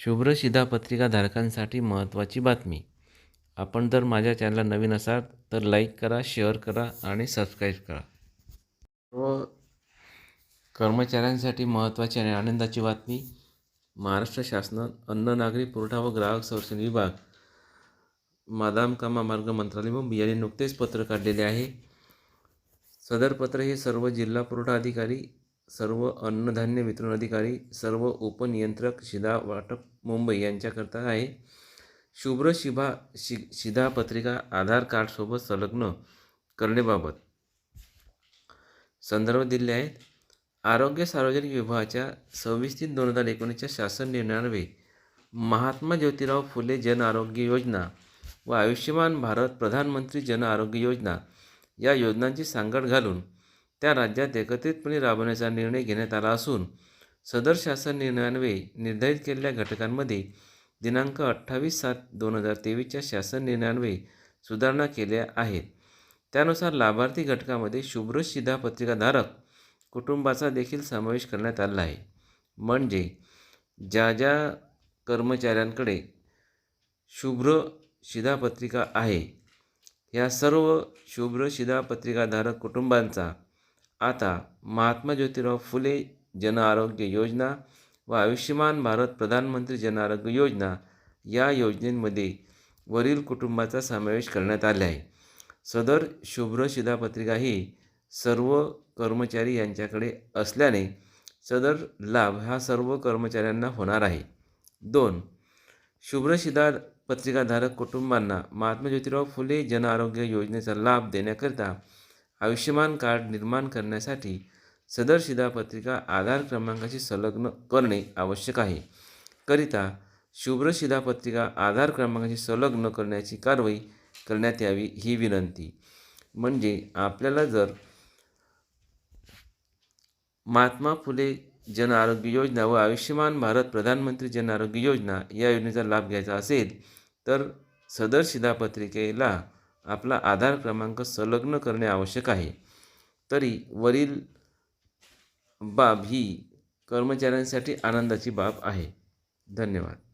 शुभ्र शिधापत्रिकाधारकांसाठी महत्त्वाची बातमी. आपण जर माझ्या चॅनलला नवीन असाल तर लाईक करा शेअर करा आणि सबस्क्राईब करा. व कर्मचाऱ्यांसाठी महत्त्वाची आणि आनंदाची बातमी महाराष्ट्र शासन अन्न नागरी पुरवठा व ग्राहक संरक्षण विभाग. मादामकामा मार्ग मंत्रालय मुंबई यांनी नुकतेच पत्र काढलेले आहे. सदर पत्र हे सर्व जिल्हा पुरवठा अधिकारी सर्व अन्नधान्य वितरण अधिकारी सर्व उपनियंत्रक शिधा वाटप मुंबई यांच्याकरता आहे. शुभ्र शिभा शि शिधा पत्रिका आधार कार्डसोबत संलग्न करण्याबाबत. संदर्भ दिले आहेत. आरोग्य सार्वजनिक विभागाच्या सव्वीस तीन दोन हजार एकोणीसच्या शासन निर्णयान्वये महात्मा ज्योतिराव फुले जन आरोग्य योजना व आयुष्यमान भारत प्रधानमंत्री जन आरोग्य योजना या योजनांची सांगड घालून त्या राज्यात एकत्रितपणे राबवण्याचा निर्णय घेण्यात आला असून सदर शासन निर्णयान्वये निर्धारित केलेल्या घटकांमध्ये दिनांक अठ्ठावीस सात दोन हजार तेवीसच्या शासन निर्णयान्वये सुधारणा केल्या आहेत. त्यानुसार लाभार्थी घटकामध्ये शुभ्र शिधापत्रिकाधारक कुटुंबाचा देखील समावेश करण्यात आला आहे. म्हणजे ज्या ज्या कर्मचाऱ्यांकडे शुभ्र शिधापत्रिका आहे या सर्व शुभ्र शिधापत्रिकाधारक कुटुंबांचा आता महात्मा ज्योतिराव फुले जन आरोग्य योजना व आयुष्यमान भारत प्रधानमंत्री जन आरोग्य योजना या योजनेमध्ये वरील कुटुंबाचा समावेश करण्यात आला आहे. सदर शुभ्र शिधापत्रिका ही सर्व कर्मचारी यांच्याकडे असल्याने सदर लाभ हा सर्व कर्मचाऱ्यांना होणार आहे. दोन शुभ्रशिधा पत्रिकाधारक कुटुंबांना महात्मा ज्योतिराव फुले जन आरोग्य योजनेचा लाभ देण्याकरिता आयुष्यमान कार्ड निर्माण करण्यासाठी सदर शिधापत्रिका आधार क्रमांकाशी संलग्न करणे आवश्यक आहे. करिता शुभ्र शिधापत्रिका आधार क्रमांकाशी संलग्न करण्याची कारवाई करण्यात यावी ही विनंती. म्हणजे आपल्याला जर महात्मा फुले जन आरोग्य योजना व आयुष्यमान भारत प्रधानमंत्री जन आरोग्य योजना या योजनेचा लाभ घ्यायचा असेल तर सदर शिधापत्रिकेला आपला आधार क्रमांक संलग्न करणे आवश्यक आहे. तरी वरील बाब ही कर्मचाऱ्यांसाठी आनंदाची बाब आहे. धन्यवाद.